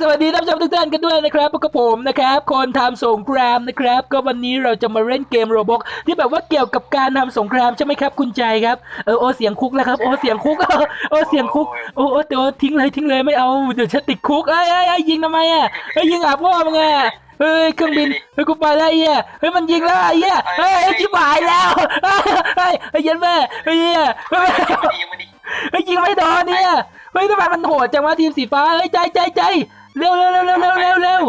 สวัสดีท่านผู้ชมทุกท่านกันด้วยนะครับพบกับผมนะครับ คนทำสงครามนะครับ ก็วันนี้เราจะมาเล่นเกมโรบอกที่แบบว่าเกี่ยวกับการทำสงครามใช่ไหมครับคุณใจครับเออโอเสียงคุกแล้วครับโอเสียงคุกโอเสียงคุกโอ้โอ้เดี๋ยวทิ้งเลยทิ้งเลยไม่เอาเดี๋ยวฉันติดคุกเอ้ยเอ้ไอ้ยิงทำไมอะเอ้ยยิงอาพ่อมึงอะเฮ้ยเครื่องบินเฮ้ยกูไปแล้วไอ้เหี้ยเฮ้ยมันยิงแล้วไอ้เหี้ยเฮ้ยชิบหายแล้วเฮ้ยเฮ้ยเฮ้ยเย็นแม่เฮ้ยเหี้ยเฮ้ยไม่ดีเฮ้ยยิงไม่โดนเนี่ยเฮ้ยทำไมมันโหดจังวะทีมสีฟ้าเฮ้ยใจใจใจ เร็วเร็วเร็วเร็วเร็วเร็วเร็ว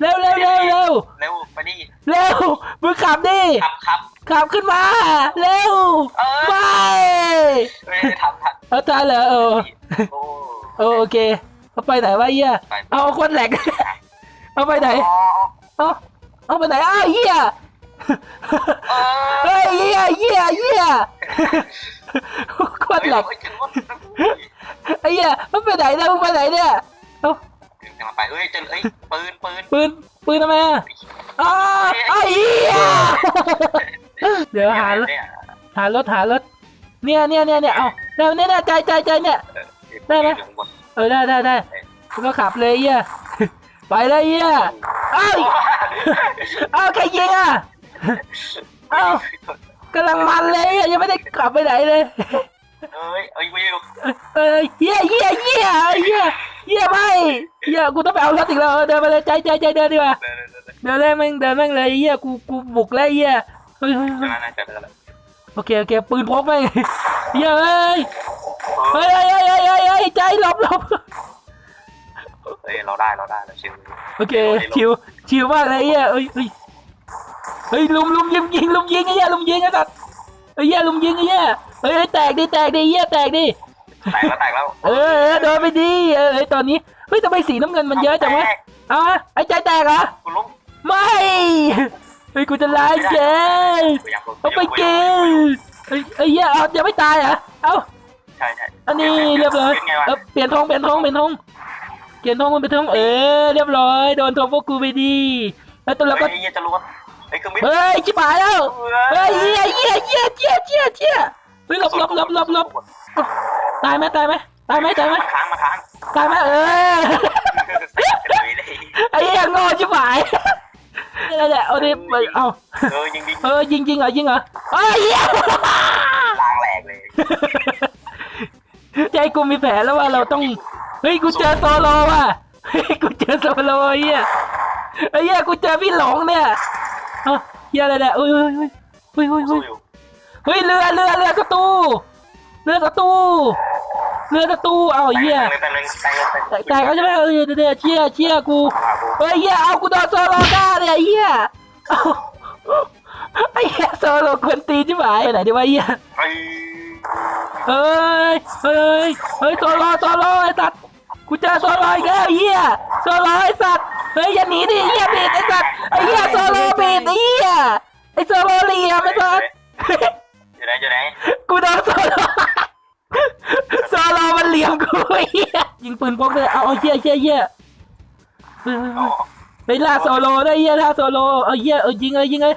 เร็วเร็วเร็วเร็วเร็วไปดิเร็วมึงขับดิขับขับขับขึ้นมาเร็วเออไปเฮ้ยทำทันเอาตายเหรอเออโอ้เออโอเคเอาไปไหนวะเหี้ยเอาคนแหลกเอาไปไหนอ๋อเอาเอาไปไหนอ้าวเหี้ยเออเฮ้ยเหี้ยเหี้ยเหี้ยโคตรแหลกเฮ้ยจะรถไอ้เหี้ยมันไปไหนเนี่ยมึงไปไหนเนี่ย เอาจะมาไปเฮ้ยจะเอ้ยปืนปืนปืนปืนทำไมอะอ้าวไอ้เหี้ยเดี๋ยวหาเนี่ยหารถหารถเนี่ยเนี่ยเนี่ยเนี่ยเอาเนี่ยเนี่ยเนี่ยใจใจใจเนี่ย ได้ไหมเออได้ได้ได้แล้วก็ขับเลยเหี้ยไปเลยเหี้ยเอ้าเอ้าใครยิงอะเอ้ากำลังมันเลยอะยังไม่ได้ขับไปไหนเลยเอ้ยเอ้ยวิวเออเหี้ยเหี้ยเหี้ยเหี้ย เหี้ยไม่เหี้ยกูต้องไปเอารถอีกแล้วเออเดินไปเลยใจใจใจเดินดีกว่าเดินเดินเดินเดินเลยมึงเดินแม่งเลยเหี้ยกูกูบุกแล้วเหี้ยเฮ้ยเฮ้ยเดิเฮ้ยนน่าจะเดินแล้วโอเคโอเคปืนพกแม่งเหี้ยเอ้ยเฮ้ยเฮ้ยเฮ้ยเฮ้ยเฮ้ยเฮ้ยใจหลบหลบเฮ้ยเราได้เราได้เราชิวโอเคชิวชิวมากเลยเหี้ยเอ้ยเฮ้ยเฮ้ยลุมลุมยิงยิงลุมยิงไอ้เหี้ยลุมยิงไอ้สัตว์ไอ้เหี้ยลุมยิงไอ้เหี้ยเฮ้ยเฮ้ยแตกดิแตกดิเหี้ยแตกดิ แตกแล้วแตกแล้วเออเออโดนไปดิเออเฮ้ตอนนี้เฮ้ยทำไมสีน้ำเงินมันเยอะจังวะเอาวะไอ้ใจแตกเหรอกูล้มไม่เฮ้ยกูจะไล่เจเอาไปกินเฮ้ยไอ้เหี้ยเอายังไม่ตายเหรอเอาใช่ใช่อันนี้เรียบร้อยเป็นไงวะเออเปลี่ยนธงเปลี่ยนธงเปลี่ยนธงเปลี่ยนธงมันเป็นธงเออเรียบร้อยโดนธงพวกกูไปดีแล้วตัวเราก็เฮ้ยเหี้ยจะล้วนเฮ้ยเครื่องบินเฮ้ยชิบหายแล้วเฮ้ยเหี้ยเหี้ยเหี้ยเหี้ยเหี้ยเหี้ยเฮ้ยหลบหลบหลบหลบหลบ ตายไหมตายไหมตายไหมตายไหมมาค้างมาค้างตายไหมเออเลยเลยไอ้เหี้ยโง่ชิบหายนี่แหละเอาดิไปเอาเออยิงดิเออยิงจริงเหรอยิงเหรอเฮ้ยเหี้ยลางแหลกเลยใจกูมีแผนแล้วว่าเราต้องเฮ้ยกูเจอโซโลว่ะเฮ้ยกูเจอโซโลไอ้เหี้ยไอ้เหี้ยกูเจอพี่หลงเนี่ยเอ้ยอะไรเนี่ยเฮ้ยเฮ้ยเฮ้ยเฮ้ยเฮ้ยเรือเรือเรือศัตรูเรือศัตรูเรือศัตรูเอา เหี้ยแต่งเลยแต่งเลยแต่งเลยแต่เขาใช่ไหมเออเดี๋ยวเดี๋ยวเชี่ยเชี่ยกูเฮ้ยเหี้ยเอากูโดนโซโลฆ่าเนี่ยไอ้เหี้ยเอาไอ้เหี้ยโซโลคนตีนชิบหายไหนดีวะไอ้เหี้ยเฮ้ยเฮ้ยเฮ้ยเฮ้ยโซโลโซโลไอ้สัตว์กูเจอโซโลอีกแล้วไอ้เหี้ยโซโลไอ้สัตว์เฮ้ยอย่าหนีดิเหี้ยบิดไอ้สัตว์ไอ้เหี้ยโซโลบิดไอ้เหี้ยไอ้โซโลเหลี่ยมไอ้สัตว์อยู่ไหนอยู่ไหนกูโดนโซโล โซโลมันเหลี่ยมกูไอ้เหี้ยยิงปืนพกเลยเอาเอาเหี้ยเหี้ยเหี้ยเฮ้ยอ๋อไปล่าโซโลได้เหี้ยล่าโซโลเอาเหี้ยเออยิงเลยยิงเลย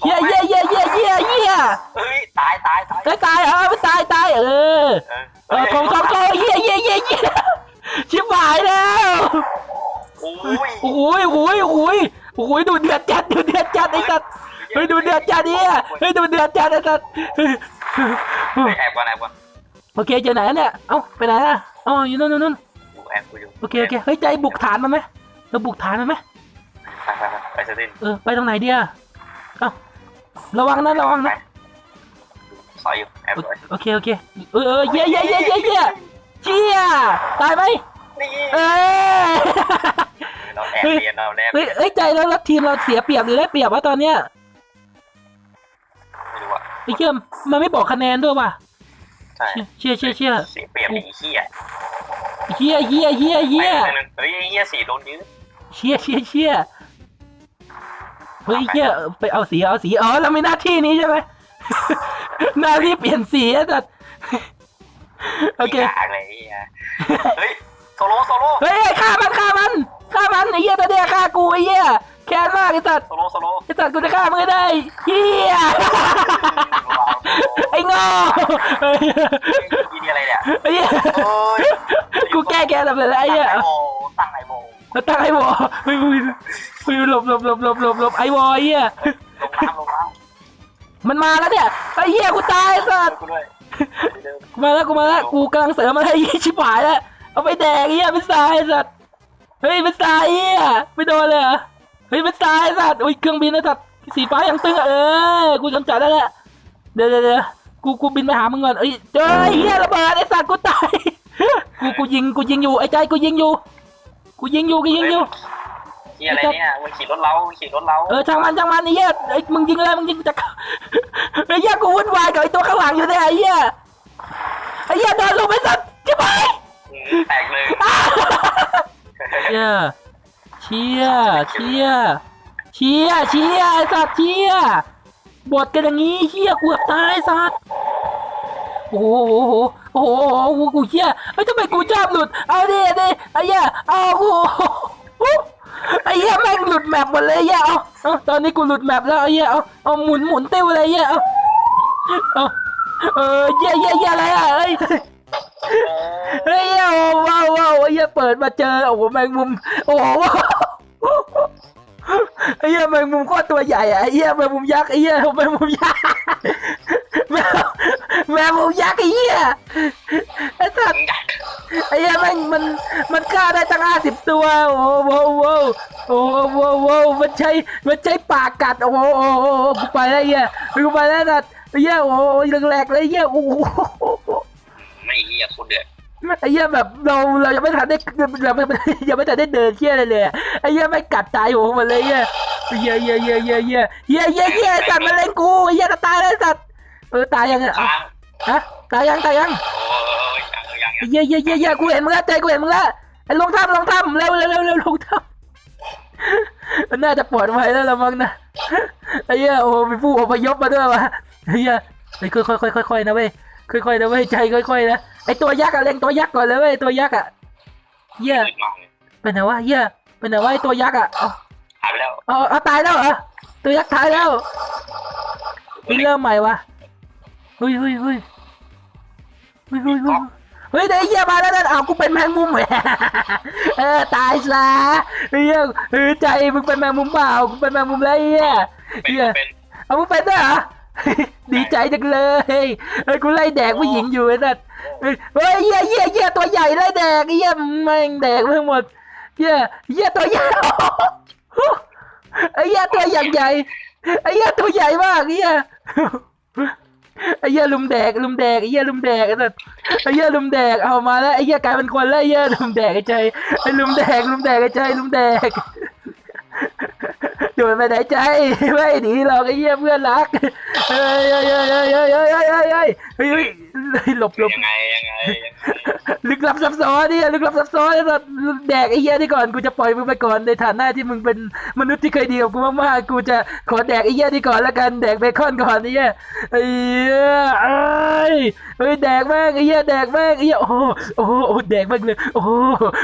เหี้ยเหี้ยเหี้ยเหี้ยเหี้ยเหี้ยเฮ้ยตายตายตายเฮ้ยตายเออไม่ตายตายเออเออเออของของโตเยี่ยเยี่ยเยี่ยเยี่ยชิบหายแล้วโอ้ยโอ้ยโอ้ยโอ้ยโอ้ยดูเดือดจัดดูเดือดจัดไอ้สัตว์เฮ้ยดูเดือดจัดเนี่ยเฮ้ยดูเดือดจัดไอ้สัตว์แอบก่อนแอบก่อน โอเคเจอไหนเนี่ยเอ้าไปไหนอะอ๋ออยู่นู่นนู่นนู่นอยู่แอบกูอยู่โอเคโอเคเฮ้ยใจบุกฐานมันไหมเราบุกฐานมันไหมไปไปไปไปสตินเออไปตรงไหนดีอะเอ้าระวังนะระวังไปนะซอยอยู่แอบเลยโอเคโอเคเออเออเยี่ยเยี่ยเยี่ยเยี่ยเยี่ยเชี่ยตายไหมนี่เออเราแอบเรียนเราแอบเฮ้ยเฮ้ยใจแล้วแล้วทีมเราเสียเปรียบหรือได้เปรียบวะตอนเนี้ยไม่รู้อะไอ้เชื่อมมันไม่บอกคะแนนด้วยว่ะ ใช่เชี่ยเชี่ยเชี่ยเสียเปรียบไอ้เหี้ยเชี่ยเชี่ยเชี่ยเชี่ยเฮ้ยเหี้ยสีโดนยืดเชี่ยเชี่ยเชี่ยเฮ้ยเชี่ยไปเอาสีเอาสีอ๋อเรามีหน้าที่นี้ใช่ไหมหน้าที่เปลี่ยนสีอะแต่โอเคอะไรเหี้ยเฮ้ยโซโล่โซโล่เฮ้ยฆ่ามันฆ่ามันฆ่ามันไอ้เหี้ยตัวเนี้ยฆ่ากูไอ้เหี้ย แค้นมากไอ้สัตว์โซโล่โซโล่ไอ้สัตว์กูจะฆ่ามึงให้ได้เหี้ยไอ้โง่ยี่นี่อะไรเนี่ยไอ้เหี้ยเอ้ยกูแก้แค้นทำอะไรไอ้เหี้ยตั้งไอโมตั้งไอโมแล้วตั้งไอ้วอเฮ้ยเฮ้ยเฮ้ยหลบหลบหลบหลบหลบหลบไอ้วอไอ้เหี้ยลงน้ำลงน้มันมาแล้วเนี่ยไอ้เหี้ยกูตายไอ้สัำตว์ กูด้วยเดิมกูมาแล้วกูมาแล้วกูกำลังเสริมมาให้ยี่ชิบหายแล้วเอาไปแดกไอ้เหี้ยเป็นทรายไอ้สัตว์เฮ้ยเป็นทรายไอ้เหี้ยไม่โดนเลยเหรอ เฮ้ยเป็นทรายไอ้สัตว์โอ้ยเครื่องบินไอ้สัตว์สีฟ้ายังตึงอะเออกูจำจัดได้แล้วเดี๋ยวเดี๋ยวเดี๋ยวกูกูบินไปหามึงก่อนเอ้ยเจอไอ้เหี้ยระเบิดไอ้สัตว์กูตายกูกูยิงกูยิงอยู่ไอ้ใจกูยิงอยู่ กูยิงอยู่กูยิงอยู่เฮียอะไรเนี่ยมึงขี่รถเล้ามึงขี่รถเล้าเออช่างมันช่างมันไอ้เหี้ยไอ้มึงยิงเลยมึงยิงจากไอ้เหี้ยกูวุ่นวายกับไอ้ตัวข้างหลังอยู่เนี่ยไอ้เหี้ยไอ้เหี้ยเดินลงไปสัตว์จะไปมแตกเลยเชี่ย เชี่ยเชี่ยเชี่ยเชี่ยไอ้สัตว์เชี่ยบทกันอย่างงี้เชี่ยกูเกือบตายไอ้สัตว์โอ้โหโอ้โหโอ้โหกูเชี่ยเฮ้ยทำไมกูชอบหลุดเอาดิเอาดิไอ้เหี้ยเอาโอ้โหไอ้เหี้ยแม่งหลุดแมปหมดเลยไอ้เหี้ยเอาเอาตอนนี้กูหลุดแมปแล้วไอ้เหี้ยเอาเอาหมุนหมุนเต้วเลยไอ้เหี้ยเอาเอาเออเหี้ยเหี้ยเหี้ยอะไรอะเอ้ย เฮ้ยโอ้ว้าว เปิดมาเจอโอ้โหแมงมุม โอ้โหไอ้เหี้ยแมงมุมโคตรตัวใหญ่อะไอ้เหี้ยแมงมุมยักษ์ไอ้เหี้ยแมงมุมยักษ์แมวแมงมุมยักษ์ไอ้เหี้ยไอ้สัตว์ไอ้เหี้ยแม่งมันมันฆ่าได้ตั้งห้าสิบตัว โอ้โหโอ้โหโอ้โหโอ้โหมันใช้มันใช้ปากกัดโอ้โหโอ้โหกูไปแล้วไอ้เหี้ยกูไปแล้วสัตว์ไอ้เหี้ยโอ้โหแหลกๆเลยไอ้เหี้ยโอ้โหไม่เฮียคุณเดือด ไอ้เหี้ยแบบเราเรายังไม่ทันได้เราไม่ยังไม่ทันได้เดินเชี่ยอะไรเลยอะไอ้เหี้ยไม่กัดตายหัวมันเลยเหี้ยเหี้ยเหี้ยเหี้ยเหี้ยเหี้ยเหี้ยเหี้ยเหี้ยสัตว์มันเล่นกูไอ้เหี้ยจะตายแล้วสัตว์เออตายยังอะค้างฮะตายยังตายยังโอ้ยยังยังไอ้เหี้ยเหี้ยเหี้ยเหี้ยกูเห็นมึงแล้วใจกูเห็นมึงแล้วไอ้ลงถ้ำลงถ้ำเร็วเร็วเร็วเร็วลงถ้ำมันน่าจะปลอดภัยแล้วละมั้งนะไอ้เหี้ยโอ้มีผู้อพยพมาด้วยวะไอ้เหี้ยไอ้ค่อยค่อยค่อยค่อยๆนะเว้ยค่อยๆนะเว้ยใจค่อยๆนะ ไอ้ตัวยักษ์อะเล็งตัวยักษ์ก่อนเลยเว้ยตัวยักษ์อะเหี้ยมืดมากเลยเป็นไงวะเหี้ยเป็นไงวะไอ้ตัวยักษ์อะเอาหายไปแล้วเอาเอาตายแล้วเหรอตัวยักษ์ตายแล้วเฮ้ยเริ่มใหม่วะเฮ้ยเฮ้ยเฮ้ยเฮ้ยเฮ้ยเฮ้ยเฮ้ยเดี๋ยวไอ้เหี้ยมาแล้วนั่นอ้าวกูเป็นแมงมุมเหรอเออตายซะเฮ้ยเฮ้ยใจมึงเป็นแมงมุมเปล่ากูเป็นแมงมุมแล้วไอ้เหี้ยเป็นเหี้ยเป็นเอามึงเป็นด้วยเหรอ ดีใจจังเลยเฮ้กูไล่แดกผู้หญิงอยู่ไอ้สัสเฮ้ยเยเหี้ยเหี้ยเหี้ยตัวใหญ่ไล่แดกเหี้ยแม่งแดกไปหมดเหี้ยเหี้ยตัวใหญ่ไอ้เหี้ยตัวอย่ใหญ่ไอ้เหี้ยตัวใหญ่มากไอ้เหี้ยไอ้เหี้ยลุมแดกลุมแดกไอ้เหี้ยลุมแดกไอ้สัสไอ้เหี้ยลุมแดกเอามาแล้วไอ้เหี้ยกลายเป็นคนแล้วไอ้เหี้ยลุมแดกไอ้ใจไอ้ลุมแดกลุมแดกไอ้ใจลุมแดก โดนไปไหนใจไม่หนีหรอกไอ้เหี้ยเพื่อนรักเฮ้ยเฮ้ยเฮ้ยเฮ้ยเฮ้ยเฮ้ยเฮ้ยเฮ้ยเฮ้ยเฮ้ยเฮ้ยหลบหลบยังไงยังไงยังไงลึกลับซับซ้อนนี่ลึกลับซับซ้อนไอ้สัสแดกไอ้เหี้ยนี่ก่อนกูจะปล่อยมึงไปก่อนในฐานะที่มึงเป็นมนุษย์ที่เคยดีกับกูมากๆกูจะขอแดกไอ้เหี้ยนี่ก่อนแล้วกันแดกเบคอนก่อนไอ้เหี้ยไอ้เหี้ย เอ้ยเฮ้ยแดกแม่งไอ้เหี้ยแดกแม่งไอ้เหี้ยโอ้โหโอ้โหโอ้โหแดกแม่งเลยโอ้โห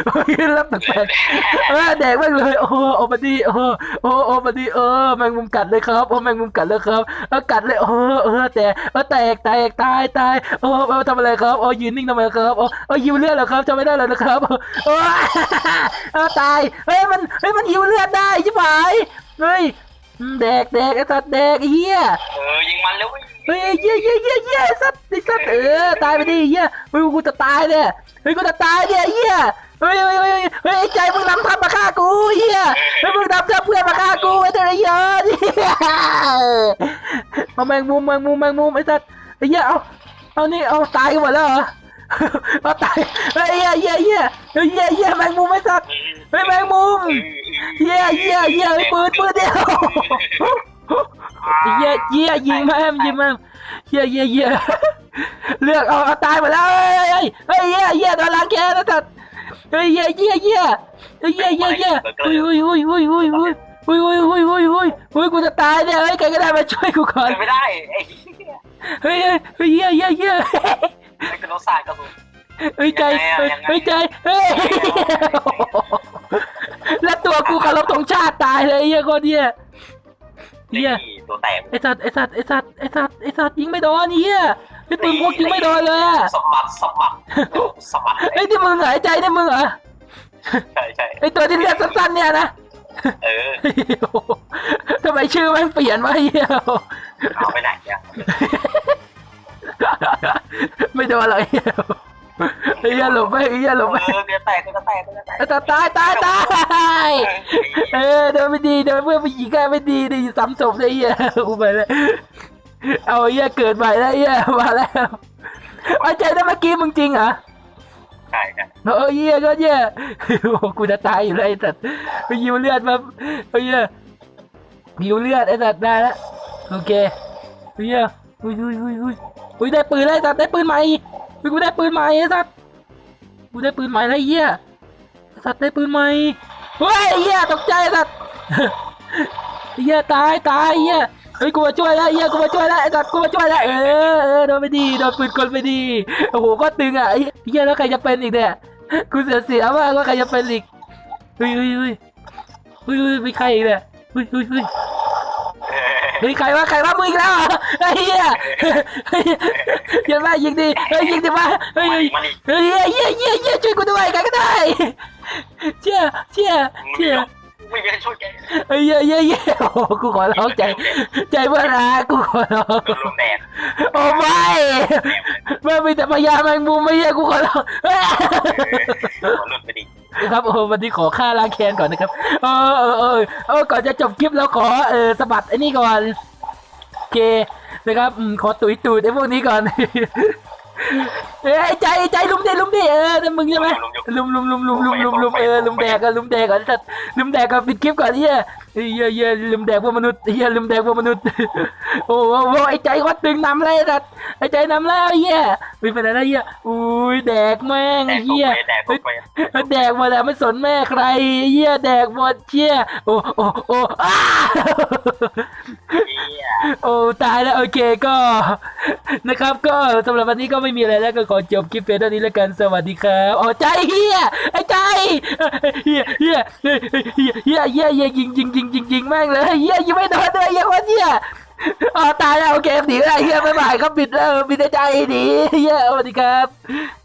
โอ้ยรับแปลกๆเออแดกแม่งเลยโอ้โหโอ้มาดีโอ้โหโอ้โหโอ้มาดีเออแมงมุมกัดเลยครับโอ้แมงมุมกัดเลยครับเออกัดเลยเออเออแต่เออแตกแตกตายตายโอ้เออทำอะไรครับโอ้ยืนนิ่งทำไมครับโอ้โอ้ยิวเลือดเหรอครับจำไม่ได้แล้วนะครับโอ้เออตายเฮ้ยมันเฮ้ยมันยิวเลือดได้ใช่ไหมเฮ้ยแดกแดกไอ้สัตว์แดกไอ้เหี้ยเออยิงมันแล้วเว้ย เฮ้ยเหี้ยเหี้ยเหี้ยเย้สัตว์ไอ้สัตว์เออตายไปดิเหี้ยเฮ้ยกูจะตายเนี่ยเฮ้ยกูจะตายเนี่ยเหี้ยเฮ้ยเฮ้ยเฮ้ยเฮ้ยไอ้ใจมึงนำทัพมาฆ่ากูเหี้ยเฮ้ยมึงนำทัพเพื่อนมาฆ่ากูไอ้ตัวเหี้ยเหี้ยเอาแมงมุมแมงมุมแมงมุมไอ้สัตว์ไอ้เหี้ยเอาเอานี่เอาตายกันหมดแล้วเหรอเอาตายเฮ้ยเหี้ยเหี้ยเหี้ยเฮ้ยเหี้ยเหี้ยแมงมุมไอ้สัตว์เฮ้ยแมงมุมเหี้ยเหี้ยเหี้ยปืนปืนเดียว เหี้ยเหี้ยยิงแม่มยิงแม่มเหี้ยเหี้ยเหี้ยเลือกเอาเอาตายหมดแล้วเฮ้ยเฮ้ยเฮ้ยเหี้ยเหี้ยโดนล้างแค้นแล้วจัดเฮ้ยเหี้ยเหี้ยเหี้ยเฮ้ยเหี้ยเหี้ยเหี้ยเฮ้ยเฮ้ยเฮ้ยเฮ้ยเฮ้ยเฮ้ยเฮ้ยเฮ้ยเฮ้ยเฮ้ยเฮ้ยเฮ้ยกูจะตายเนี่ยเฮ้ยใครก็ได้มาช่วยกูก่อนเป็นไม่ได้ไอ้เฮ้ยเฮ้ยเหี้ยเหี้ยเหี้ยไอ้กระโดดสาดกระสุนเฮ้ยใจเฮ้ยเฮ้ยใจเฮ้ยแล้วตัวกูเคารพธงชาติตายเลยเหี้ยคนเหี้ยเหี้ยนี่ ตัวแตกไอสัตว์ไอสัตว์ไอสัตว์ไอสัตว์ไอสัตว์ยิงไม่โดนเฮียไอปืนพกยิงไม่โดนเลยอะสะบัดสะบัดสะบัดไอยที่มึงเหรอไอใจนี่มึงเหรอใช่ใช่ไอตัวที่เลือดสั้นๆเนี่ยนะเออทำไมชื่อมันเปลี่ยนวะเหี้ยเอาไปไหนเนี่ยไม่โดนอะไรเหี้ยไอ้เหี้ยหลบไปไอ้เหี้ยหลบไปเออเบียร์แตกก็จะแตกก็จะแตกตายตายตายตายเออเดินไม่ดีเดินเพื่อนผู้หญิงก็ไม่ดีดิซ้ำศพเลยเหี้ยกูไปเลยเอาไอ้เหี้ยเกิดใหม่แล้วไอ้เหี้ยมาแล้วไว้ใจได้เมื่อกี้มึงจริงเหรอใช่ใช่เออเหี้ยก็เหี้ยโอ้กูจะตายอยู่เลยไอ้สัตว์ไปยิวเลือดมาไอ้เหี้ยยิวเลือดไอ้สัตว์ได้แล้วโอเคไอ้เหี้ยอุ้ยอุ้ยอุ้ยอุ้ยอุ้ยได้ปืนแล้วไอ้สัตว์ได้ปืนใหม่อุ้ยกูได้ปืนใหม่ไอ้สัตว์กูได้ปืนใหม่แล้วไอ้เหี้ยไอ้ สัตว์ได้ปืนใหม่เฮ้ยเหี้ยตกใจสัตว์เหี้ยตายตายเหี้ยเฮ้ยกูมาช่วยแล้วเหี้ยกูมาช่วยแล้วไอ้สัตว์กูมาช่วยแล้วเออเออโดนไปดีโดนปืนกลไปดีโอ้โหก็ตึงอะเหี้ยแล้วใครจะเป็นอีกเนี่ยกูเสียเสียมากว่าใครจะเป็นอีกเฮ้ยเฮ้ยเฮ้ยเฮ้ยเฮ้ยมีใครอีกเนี่ยเฮ้ยเฮ้ยเฮ้ยเฮ้ยใครวะใครวะมึงอีกแล้วเหรอไอ้เหี้ยเฮ้ยยิงมายิงดิเฮ้ยยิงดิมาเฮ้ยมาดิเฮ้ยเฮ้ยเฮ้ยเฮ้ยช่วยกูด้วยใครก็ได้เชี่ยเชี่ยมึงเชี่ยไม่มีใครช่วยแกเฮ้ยเฮ้ยเฮ้ยเฮ้ยโอ้โหกูขอร้องใจ ใจเพื่อนนะกูขอร้องโดนลมแดดโอ้ไม่ไม่มีแต่พยาแมงมุมไม่เหี้ยกูขอร้องเฮ้ยเออหลุดไปดิ นะครับโอ้วันนี้ขอค่าล้างแค้นก่อนนะครับเออเออเออเออก่อนจะจบคลิปแล้วขอเออสะบัดไอ้นี่ก่อนโอเคนะครับอืมขอตุยตูดไอ้พวกนี้ก่อน เอ้ยไอ้ใจไอ้ใจลุมดิลุมดิเออนั่นมึงใช่ไหมลุมลุมลุมลุมลุมลุมลุมเออลุมแดกกันลุมแดกกันสัตว์ลุมแดกกันปิดคลิปก่อนเฮียเฮียเฮียลุมแดกพวกมนุษย์เฮียลุมแดกพวกมนุษย์โอ้โหไอ้ใจวัดตึงนำเลยสัตว์ไอ้ใจนำแล้วเฮียไม่เป็นไรนะเฮียอุ้ยแดกแม่งแดไอ้กเฮียไปแดกไปมันแดกหมดแล้วไม่สนแม่ใครเหี้ยแดกหมดเชี่ยโอ้โอ้โอ้อ้าเฮียโอ้ตายแล้วโอเคก็ นะครับ ก็สำหรับวันนี้ก็ไม่มีอะไรแล้วก็ขอจบคลิปเพียงเท่านี้แล้วกันสวัสดีครับอ๋อใจเฮียไอ้ใจเฮียเฮียเฮียเฮียเฮียเฮียยิงยิงยิงยิงยิงแม่งเลยเฮียยิงไม่โดนเลยเฮียคนเฮียอ๋อตายแล้วโอเคหนีแล้เฮียไม่ไหวก็บปิดแล้วปิดในใจหนีเฮียสวัสดีครับ